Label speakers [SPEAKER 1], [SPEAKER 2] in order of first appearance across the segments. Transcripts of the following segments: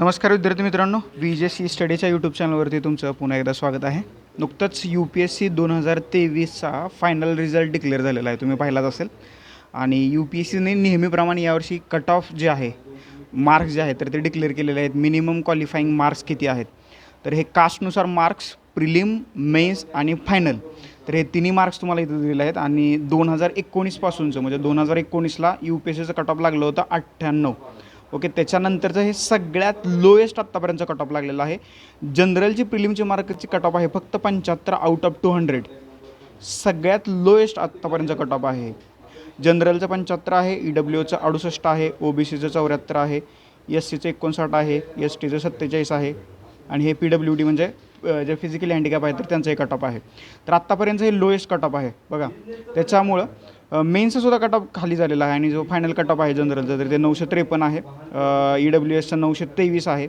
[SPEAKER 1] नमस्कार विद्यार्थी मित्रांनो व्ही जे सी स्टडीच्या यूट्यूब चॅनलवरती तुमचं पुन्हा एकदा स्वागत आहे. नुकतंच यू पी एस सी दोन हजार तेवीसचा फायनल रिझल्ट डिक्लेअर झालेला आहे. तुम्ही पाहिलाच असेल. आणि यू पी एस सीने नेहमीप्रमाणे यावर्षी कट ऑफ जे आहे मार्क्स जे आहेत तर ते डिक्लेअर केलेले आहेत. मिनिमम क्वालिफाईंग मार्क्स किती आहेत? तर हे कास्टनुसार मार्क्स प्रिलिम मेन्स आणि फायनल तर हे तिन्ही मार्क्स तुम्हाला इथं दिलेले आहेत. आणि दोन हजार एकोणीसपासूनचं म्हणजे दोन हजार एकोणीसला यू पी एस सीचं कट ऑफ लागलं होतं अठ्ठ्याण्णव. ओके त्याच्यानंतरचं हे सगळ्यात लोएस्ट आत्तापर्यंत कट ऑफ लागलेलं आहे. जनरलची प्रिलिमची मार्कची कट ऑफ आहे फक्त पंच्याहत्तर आउट ऑफ टू हंड्रेड सगळ्यात लोएस्ट आत्तापर्यंत कट ऑफ आहे. जनरलचं पंच्याहत्तर आहे ई डब्ल्यूचं अडुसष्ट आहे ओ बी सीचं चौऱ्याहत्तर आहे एस सीचं एकोणसाठ आहे एस टीचं सत्तेचाळीस आहे. आणि हे पी डब्ल्यू डी म्हणजे जे फिजिकली हँडिकॅप आहे तर त्यांचं हे कट ऑफ आहे. तर आत्तापर्यंत हे लोएस्ट कट ऑफ आहे. बघा त्याच्यामुळं मेन्ससुद्धा कट ऑफ खाली झालेला आहे आणि जो फायनल कट ऑफ आहे जनरलचा तर ते नऊशे त्रेपन्न आहे. ई डब्ल्यू एसचं नऊशे तेवीस आहे.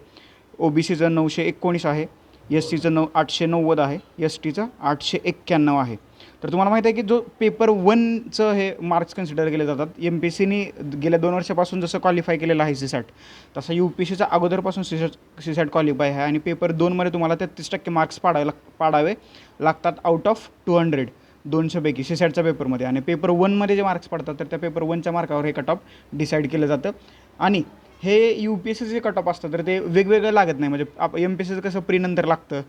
[SPEAKER 1] ओ बी सीचं नऊशे एकोणीस आहे. एस सीचं नऊ आठशे नव्वद आहे. एस टीचं आठशे एक्क्याण्णव आहे. तर तुम्हाला माहीत आहे की जो पेपर वनचं हे मार्क्स कन्सिडर केले जातात एम पी सीनी गेल्या दोन वर्षापासून जसं क्वालिफाय केलेलं आहे सी सॅट तसं यू पी सीचा अगोदरपासून C SAT C SAT qualify आहे. आणि पेपर दोनमध्ये तुम्हाला तेहतीस टक्के मार्क्स पाडायला पाडावे लागतात आउट ऑफ टू हंड्रेड दोनशेपैकी सी सॅटच्या पेपरमध्ये आणि पेपर वनमध्ये जे मार्क्स पडतात तर त्या पेपर वनच्या मार्कावर हे कट ऑफ डिसाईड केलं जातं. आणि हे यू पी एस सीचे कट ऑफ असतं तर ते वेगवेगळं लागत नाही. म्हणजे आप एम पी एस सीचं कसं प्री नंतर लागतं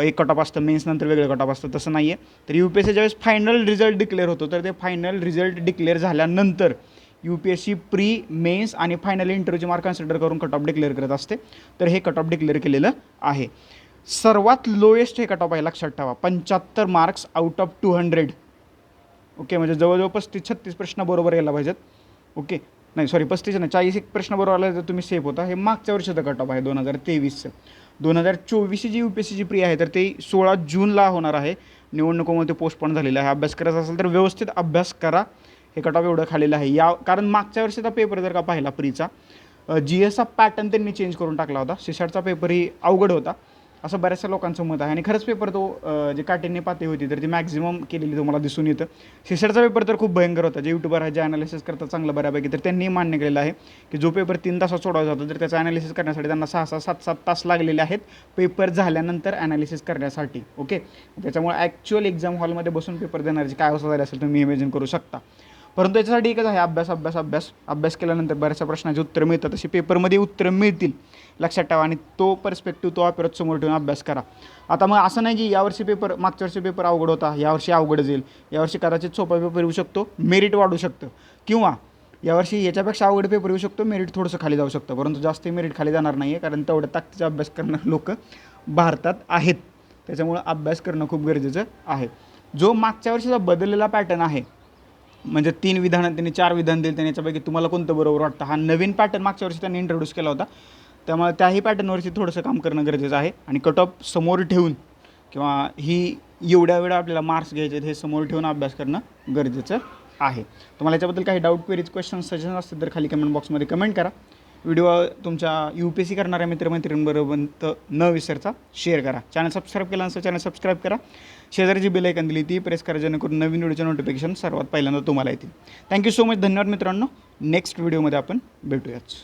[SPEAKER 1] एक कट ऑफ असतं मेन्स नंतर वेगळं कट ऑफ असतं तसं नाही आहे तर यू पी एस सीच्या वेळेस फायनल रिझल्ट डिक्लेअर होतो तर ते फायनल रिझल्ट डिक्लेअर झाल्यानंतर U P S C pre mains आणि फायनल इंटरव्ह्यूचे मार्क कन्सिडर करून कट ऑफ डिक्लेअर करत असते. तर हे कट ऑफ डिक्लेअर केलेलं आहे. सर्वात लोएस्ट हे कट ऑफ आहे लक्षात ठेवा. पंच्याहत्तर marks out of two hundred okay म्हणजे जवळजवळ पस्तीस छत्तीस प्रश्न बरोबर यायला पाहिजेत. ओके नाही सॉरी पस्तीस नाही चाळीस एक प्रश्न बरोबर आला तर तुम्ही सेफ होता. हे मागच्या वर्षीचं कट ऑफ आहे दोन हजार तेवीसचं. दोन हजार चोवीसची जी यू पी एस सीची प्री आहे तर ते सोळा जूनला होणार आहे. निवडणुकीमध्ये पोस्टपोन झालेलं आहे. अभ्यास करायचा असेल तर व्यवस्थित अभ्यास करा. हे कट ऑफ एवढं खालेलं आहे. या कारण मागच्या वर्षीचा पेपर जर का पाहिला प्रीचा जी एसचा पॅटर्न त्यांनी चेंज करून टाकला होता. सिशाटचा पेपरही अवघड होता. असं बऱ्याचशा लोकांचं मत आहे. आणि खरंच पेपर तो जे काटेने पातळी होती तर ती मॅक्झिमम केलेली तुम्हाला दिसून येतं. सिसरचा पेपर तर खूप भयंकर होता. जे युट्यूबर आहे जे ॲनालिसिस करतात चांगलं बऱ्यापैकी तर त्यांनी मान्य केलेलं आहे की जो पेपर तीन तासात सोडवला जातो तर त्याचं ॲनालिसिस करण्यासाठी त्यांना सहा सहा सात सात तास लागलेले आहेत पेपर झाल्यानंतर ॲनालिसिस करण्यासाठी. ओके त्याच्यामुळे ॲक्च्युअल एक्झाम हॉलमध्ये बसून पेपर देणाऱ्याची काय अवस्था झाली असेल तुम्ही इमेजिन करू शकता. परंतु याच्यासाठी एकच आहे अभ्यास अभ्यास अभ्यास. अभ्यास केल्यानंतर बऱ्याचशा प्रश्नाची उत्तरं मिळतात. तशी पेपरमध्ये उत्तरं मिळतील. लक्षात ठेवा आणि तो पर्स्पेक्टिव्ह तो अपेरत समोर ठेवून अभ्यास करा. आता मग असं नाही की यावर्षी पेपर मागच्या वर्षी पेपर अवघड होता यावर्षी अवघड जाईल. यावर्षी कदाचित सोपा पेपर येऊ शकतो मेरिट वाढू शकतं. किंवा यावर्षी याच्यापेक्षा अवघड पेपर येऊ शकतो मेरिट थोडंसं खाली जाऊ शकतं. परंतु जास्त मेरिट खाली जाणार नाही आहे कारण तेवढ्या ताकदीचा अभ्यास करणारे लोक भारतात आहेत. त्याच्यामुळं अभ्यास करणं खूप गरजेचं आहे. जो मागच्या वर्षीचा बदललेला पॅटर्न आहे म्हणजे तीन विधानं त्यांनी चार विधान दिले त्यांनी याच्यापैकी तुम्हाला कोणतं बरोबर वाटतं? हा नवीन पॅटर्न मागच्या वर्षी त्यांनी इंट्रोड्यूस केला होता. त्यामुळे त्याही पॅटर्नवरती थोडंसं काम करणं गरजेचं आहे. आणि कट ऑफ समोर ठेवून किंवा ही एवढ्या वेळा आपल्याला मार्क्स घ्यायचे हे समोर ठेवून अभ्यास करणं गरजेचं आहे. तुम्हाला याच्याबद्दल काही डाऊट क्वेरीज क्वेश्चन सजेशन असतील तर खाली कमेंट बॉक्समध्ये कमेंट करा. व्हिडिओ तुमच्या यू पी एस सी करणाऱ्या मित्रमैत्रिणींबरोबर न विसरता शेअर करा. चॅनल सबस्क्राईब केला नसेल चॅनल सबस्क्राईब करा. शेजारी जी बेल दिली ती प्रेस करा जेणेकरून नवीन व्हिडिओचे नोटिफिकेशन सर्वात पहिल्यांदा तुम्हाला येतील. थँक्यू सो मच धन्यवाद मित्रांनो. नेक्स्ट व्हिडिओमध्ये आपण भेटूयाच